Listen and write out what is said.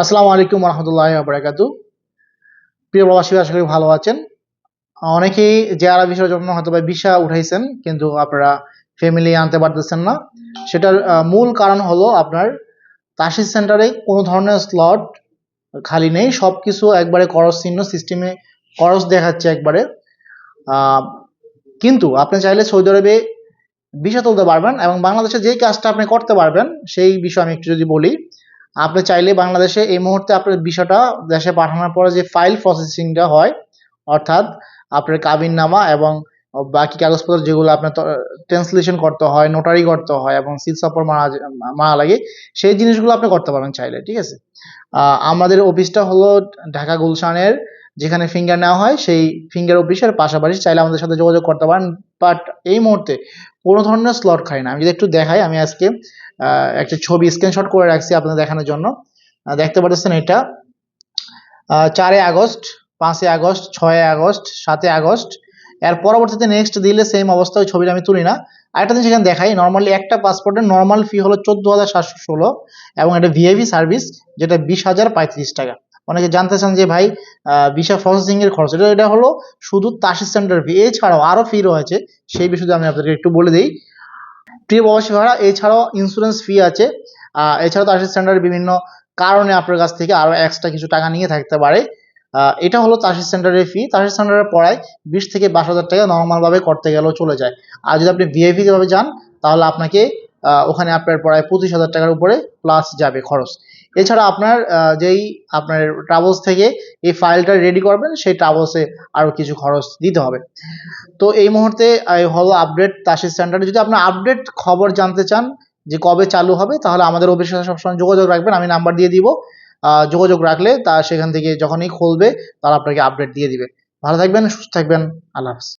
আসসালামু আলাইকুম রহমতুল্লাহ বারাকাতু প্রিয় প্রবাসী, আশা করি ভালো আছেন। অনেকেই জেআরআ ভিসার জন্য হয়তো বা ভিসা উঠাইছেন, কিন্তু আপনারা ফ্যামিলি আনতে পারতেছেন না। সেটার মূল কারণ হলো আপনার তাসিস সেন্টারে কোনো ধরনের স্লট খালি নেই। সব কিছু একবারে করস চিহ্ন সিস্টেমে করস দেখাচ্ছে একবারে। কিন্তু আপনি চাইলে সৌদি আরবে ভিসা তুলতে পারবেন এবং বাংলাদেশে যেই কাজটা আপনি করতে পারবেন, সেই বিষয়ে আমি একটু যদি বলি আপনি চাইলে বাংলাদেশে এই মুহূর্তে আপনার বিষয়টা দেশে পাঠানোর পরে যে ফাইল প্রসেসিংটা হয়, অর্থাৎ আপনার কাবিন নামা এবং বাকি কাগজপত্র যেগুলো আপনার ট্রান্সলেশন করতে হয় নোটারি করতে হয় এবং সিল সফর মারা মারা লাগে, সেই জিনিসগুলো আপনি করতে পারেন চাইলে, ঠিক আছে? আমাদের অফিসটা হলো ঢাকা গুলশানের যেখানে ফিঙ্গার নেওয়া হয়, সেই ফিঙ্গার অফিসের পাশাপাশি চাইলে আমাদের সাথে যোগাযোগ করতে পারেন। বাট এই মুহূর্তে কোনো ধরনের স্লট খাই না। আমি যদি একটু দেখাই, আমি আজকে একটা ছবি স্ক্রিনশট করে রাখছি আপনাদের দেখানোর জন্য। দেখতে পাচ্ছেন এটা। চারে আগস্ট, পাঁচই আগস্ট ছয় আগস্ট, সাতই আগস্ট। এর পরবর্তীতে নেক্সট দিলে সেম অবস্থা, ওই ছবিটা আমি তুলি না। আরেকটা জিনিস এখানে দেখাই নর্মালি একটা পাসপোর্টের নর্মাল ফি হলো চোদ্দ হাজার সাতশো ষোলো এবং এটা ভিআইপি সার্ভিস যেটা বিশ হাজার পঁয়ত্রিশ টাকা। অনেকে জানতে চান যে ভাই ভিসা প্রসেসিং এর খরচ, এটা এটা হলো শুধু তাসিস সেন্টার ফি এছাড়াও আরও ফি রয়েছে, সেই বিষয়ে আমি আপনাদের একটু বলে দিই। প্রিয় প্রবাসী ভাড়া এছাড়াও ইন্স্যুরেন্স ফি আছে এছাড়াও তাসিস সেন্টারের বিভিন্ন কারণে আপনার কাছ থেকে আরও এক্সট্রা কিছু টাকা নিয়ে থাকতে পারে। এটা হলো তাসিস সেন্টারের ফি তাসিস সেন্টারের পড়ায় বিশ থেকে বাইশ হাজার টাকা নর্মালভাবে করতে গেলেও চলে যায়। আর যদি আপনি ভিআইপি ভাবে যান, তাহলে আপনাকে ওখানে আপনার পড়ায় পঁচিশ হাজার টাকার উপরে প্লাস যাবে খরচ। এছাড়া আপনার যেই আপনার ট্রাভেলস থেকে এই ফাইলটা রেডি করবেন, সেই ট্রাভেলসে আরও কিছু খরচ দিতে হবে। তো এই মুহূর্তে হলো আপডেট তাসিস সেন্টারে যদি আপনার আপডেট খবর জানতে চান যে কবে চালু হবে, তাহলে আমাদের অফিসের সাথে সবসময় যোগাযোগ রাখবেন। আমি নাম্বার দিয়ে দিব। যোগাযোগ রাখলে তা সেখান থেকে যখনই খুলবে, তারা আপনাকে আপডেট দিয়ে দিবে। ভালো থাকবেন, সুস্থ থাকবেন। আল্লাহ হাফিজ।